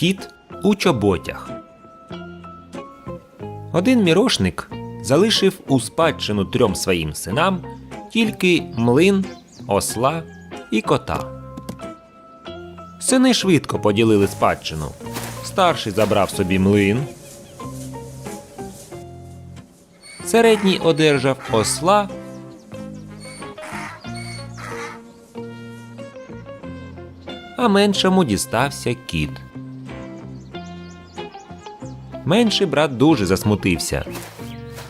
кіт у чоботях. Один мірошник залишив у спадщину трьом своїм синам тільки млин, осла і кота. Сини швидко поділили спадщину. Старший забрав собі млин. Середній одержав осла. А меншому дістався кіт. Менший брат дуже засмутився.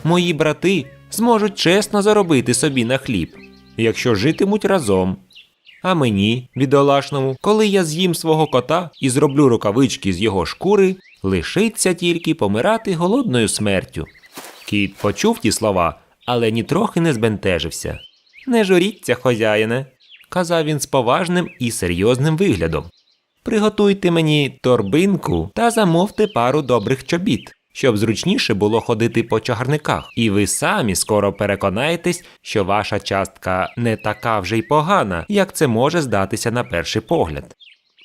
Мої брати зможуть чесно заробити собі на хліб, якщо житимуть разом. А мені, бідолашному, коли я з'їм свого кота і зроблю рукавички з його шкури, лишиться тільки помирати голодною смертю. Кіт почув ті слова, але нітрохи не збентежився. Не журіться, хозяїне, казав він з поважним і серйозним виглядом. Приготуйте мені торбинку та замовте пару добрих чобіт, щоб зручніше було ходити по чагарниках, і ви самі скоро переконаєтесь, що ваша частка не така вже й погана, як це може здатися на перший погляд.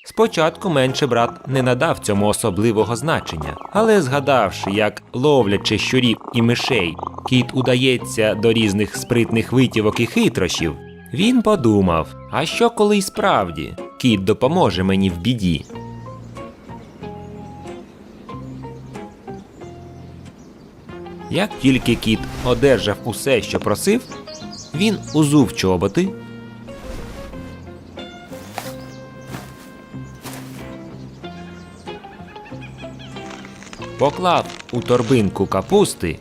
Спочатку менший брат не надав цьому особливого значення, але згадавши, як ловлячи щурів і мишей, кіт удається до різних спритних витівок і хитрощів, він подумав: а що коли й справді кіт допоможе мені в біді? Як тільки кіт одержав усе, що просив, він узув чоботи, поклав у торбинку капусти,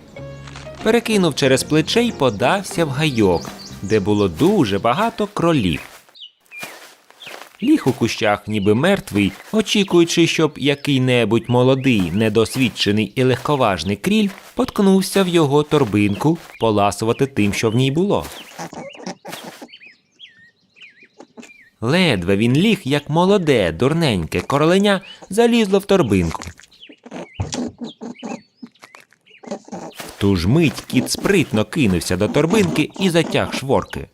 перекинув через плече й подався в гайок, де було дуже багато кролів. Ліг у кущах, ніби мертвий, очікуючи, щоб який-небудь молодий, недосвідчений і легковажний кріль поткнувся в його торбинку поласувати тим, що в ній було. Ледве він ліг, як молоде, дурненьке короленя залізло в торбинку. В ту ж мить кіт спритно кинувся до торбинки і затяг шворки.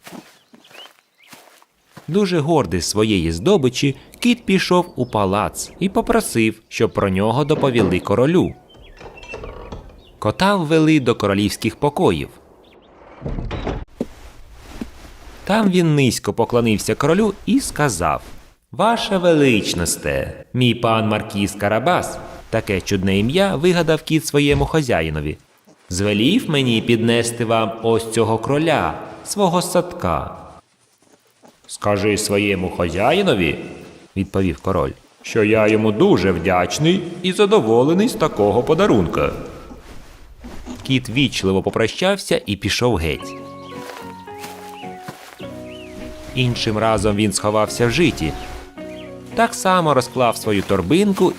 Дуже гордий своєї здобичі, кіт пішов у палац і попросив, щоб про нього доповіли королю. Кота ввели до королівських покоїв. Там він низько поклонився королю і сказав: Ваша величносте, мій пан Маркіз Карабас, таке чудне ім'я вигадав кіт своєму хазяїнові. Звелів мені піднести вам ось цього кроля, свого садка. Скажи своєму хазяїнові, відповів король, що я йому дуже вдячний і задоволений з такого подарунка. Кіт вічливо попрощався і пішов геть. Іншим разом він сховався в житі. Так само розклав свою торбинку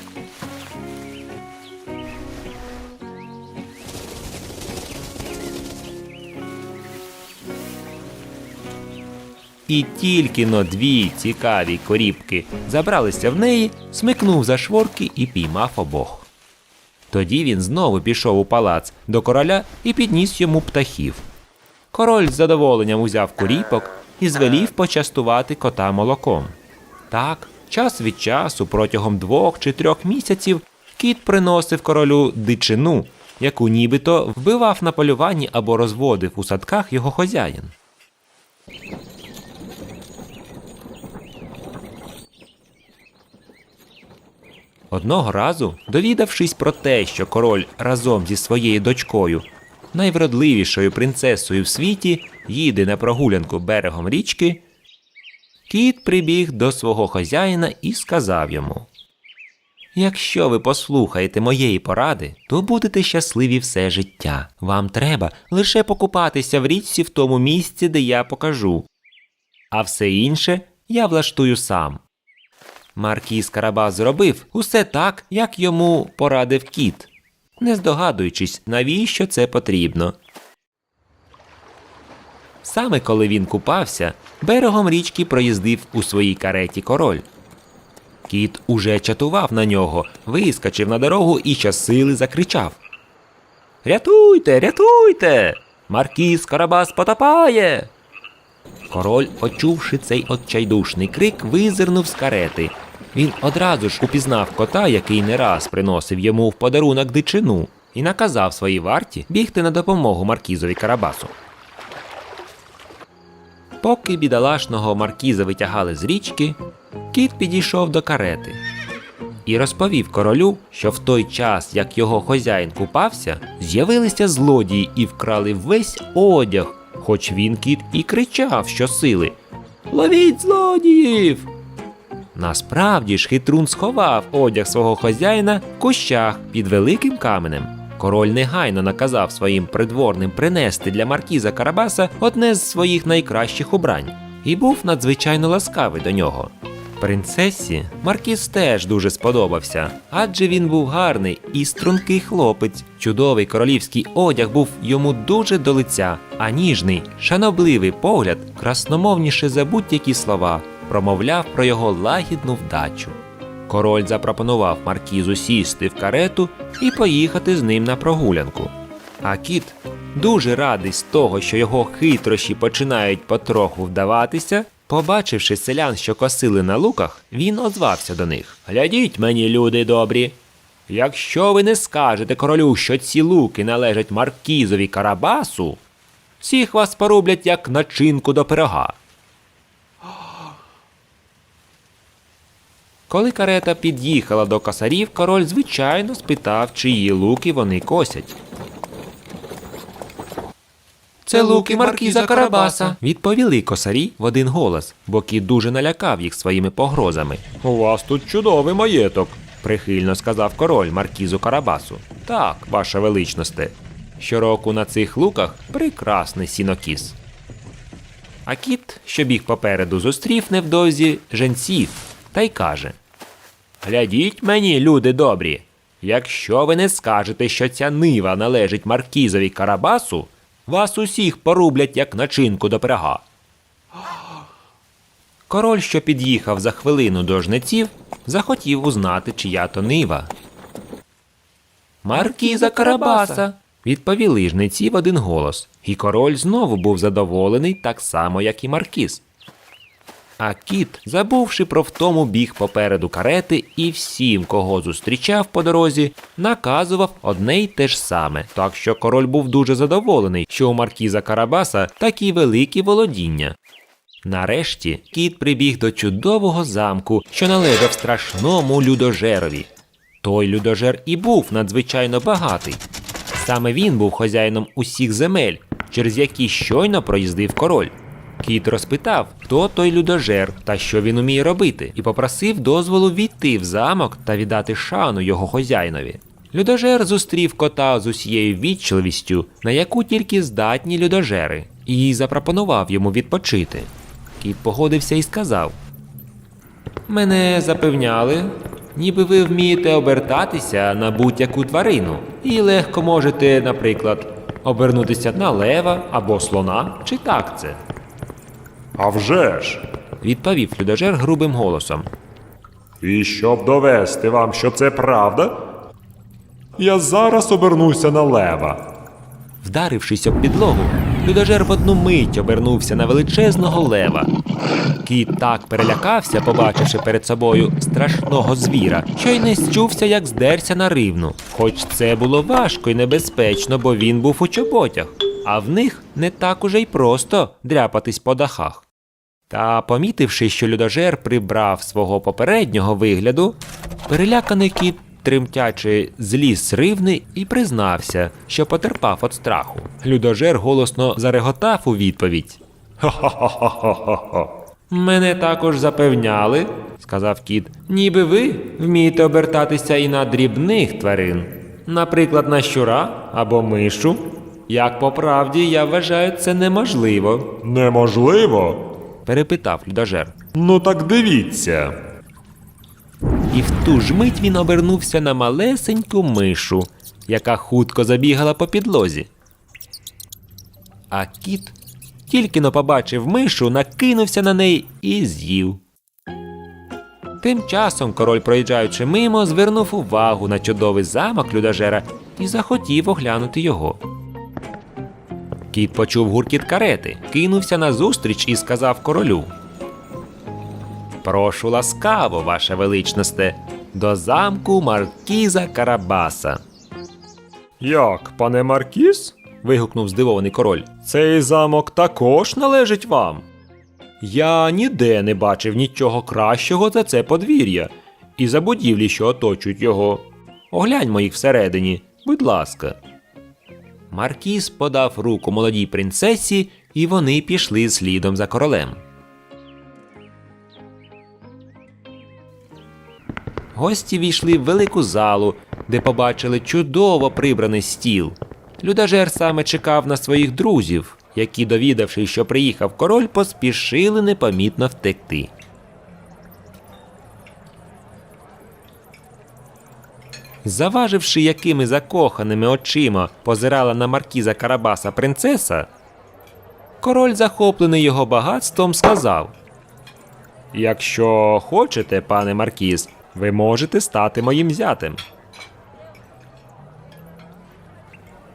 І тільки но дві цікаві корібки забралися в неї, смикнув за шворки і піймав обох. Тоді він знову пішов у палац до короля і підніс йому птахів. Король з задоволенням узяв куріпок і звелів почастувати кота молоком. Так, час від часу, протягом двох чи трьох місяців, кіт приносив королю дичину, яку нібито вбивав на полюванні або розводив у садках його хазяїн. Одного разу, довідавшись про те, що король разом зі своєю дочкою, найвродливішою принцесою в світі, їде на прогулянку берегом річки, кіт прибіг до свого хазяїна і сказав йому: Якщо ви послухаєте моєї поради, то будете щасливі все життя. Вам треба лише покупатися в річці в тому місці, де я покажу. А все інше я влаштую сам. Маркіз Карабас зробив усе так, як йому порадив кіт, не здогадуючись, навіщо це потрібно. Саме коли він купався, берегом річки проїздив у своїй кареті король. Кіт уже чатував на нього, вискочив на дорогу і щосили закричав. Рятуйте, рятуйте! Маркіз Карабас потопає. Король, почувши цей отчайдушний крик, визирнув з карети Він одразу ж упізнав кота, який не раз приносив йому в подарунок дичину, і наказав своїй варті бігти на допомогу маркізові Карабасу. Поки бідолашного маркіза витягали з річки, кіт підійшов до карети і розповів королю, що в той час, як його хазяїн купався, з'явилися злодії і вкрали весь одяг, хоч він кіт і кричав щосили Ловіть злодіїв! Насправді ж хитрун сховав одяг свого хазяїна в кущах під великим каменем. Король негайно наказав своїм придворним принести для маркіза Карабаса одне з своїх найкращих убрань і був надзвичайно ласкавий до нього. Принцесі Маркіз теж дуже сподобався, адже він був гарний і стрункий хлопець. Чудовий королівський одяг був йому дуже до лиця, а ніжний, шанобливий погляд, красномовніше за будь-які слова, промовляв про його лагідну вдачу. Король запропонував маркізу сісти в карету і поїхати з ним на прогулянку. А кіт, дуже радий з того, що його хитрощі починають потроху вдаватися, побачивши селян, що косили на луках, він озвався до них: Глядіть мені, люди добрі. Якщо ви не скажете королю, що ці луки належать маркізові Карабасу, всіх вас порублять як начинку до пирога. Коли карета під'їхала до косарів, король звичайно спитав, чиї луки вони косять. Це луки маркіза Карабаса, відповіли косарі в один голос, бо кіт дуже налякав їх своїми погрозами. У вас тут чудовий маєток, прихильно сказав король маркізу Карабасу. Так, ваша величносте. Щороку на цих луках прекрасний сінокіс. А кіт, що біг попереду, зустрів невдовзі женців та й каже: Глядіть мені, люди добрі. Якщо ви не скажете, що ця нива належить маркізові Карабасу, вас усіх порублять як начинку до пирога. Король, що під'їхав за хвилину до жнеців, захотів узнати, чия то нива. Маркіза Карабаса. Відповіли жнеці в один голос, і король знову був задоволений так само, як і маркіз. А кіт, забувши про втому, біг попереду карети і всім, кого зустрічав по дорозі, наказував одне й те ж саме. Так що король був дуже задоволений, що у маркіза Карабаса такі великі володіння. Нарешті кіт прибіг до чудового замку, що належав страшному людожерові. Той людожер і був надзвичайно багатий. Саме він був хазяїном усіх земель, через які щойно проїздив король. Кіт розпитав, хто той людожер та що він уміє робити, і попросив дозволу війти в замок та віддати шану його хазяїнові. Людожер зустрів кота з усією відчливістю, на яку тільки здатні людожери, і запропонував йому відпочити. Кіт погодився і сказав: Мене запевняли, ніби ви вмієте обертатися на будь-яку тварину, і легко можете, наприклад, обернутися на лева або слона, чи так це? А вже ж. відповів людожер грубим голосом. І щоб довести вам, що це правда, я зараз обернуся на лева. Вдарившись об підлогу, людожер в одну мить обернувся на величезного лева. Кіт так перелякався, побачивши перед собою страшного звіра, що й не счувся, як здерся на ривну. Хоч це було важко і небезпечно, бо він був у чоботях, а в них не так уже й просто дряпатись по дахах. Та, помітивши, що людожер прибрав свого попереднього вигляду, переляканий кіт, тремтячи, зліз ривни і признався, що потерпав від страху. Людожер голосно зареготав у відповідь. Ха-ха-ха-ха-ха. Мене також запевняли, сказав кіт, ніби ви вмієте обертатися і на дрібних тварин, наприклад, на щура або мишу. Як по правді, я вважаю це неможливо, Неможливо? перепитав людожер. Ну так дивіться. І в ту ж мить він обернувся на малесеньку мишу, яка хутко забігала по підлозі. А кіт тільки но побачив мишу, накинувся на неї і з'їв. Тим часом король, проїжджаючи мимо, звернув увагу на чудовий замок людожера і захотів оглянути його. Кіт почув гуркіт карети, кинувся назустріч і сказав королю: Прошу ласкаво, ваша величносте, до замку Маркіза Карабаса. Як, пане Маркіс? вигукнув здивований король. Цей замок також належить вам. Я ніде не бачив нічого кращого за це подвір'я і за будівлі, що оточують його. Огляньмо їх всередині, будь ласка. Маркіз подав руку молодій принцесі, і вони пішли слідом за королем. Гості війшли в велику залу, де побачили чудово прибраний стіл. Людожер саме чекав на своїх друзів, які, довідавшись, що приїхав король, поспішили непомітно втекти. Заваживши, якими закоханими очима позирала на маркіза Карабаса принцеса, король, захоплений його багатством, сказав: Якщо хочете, пане Маркіз, ви можете стати моїм зятем.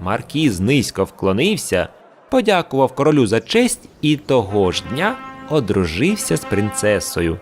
Маркіз низько вклонився, подякував королю за честь і того ж дня одружився з принцесою.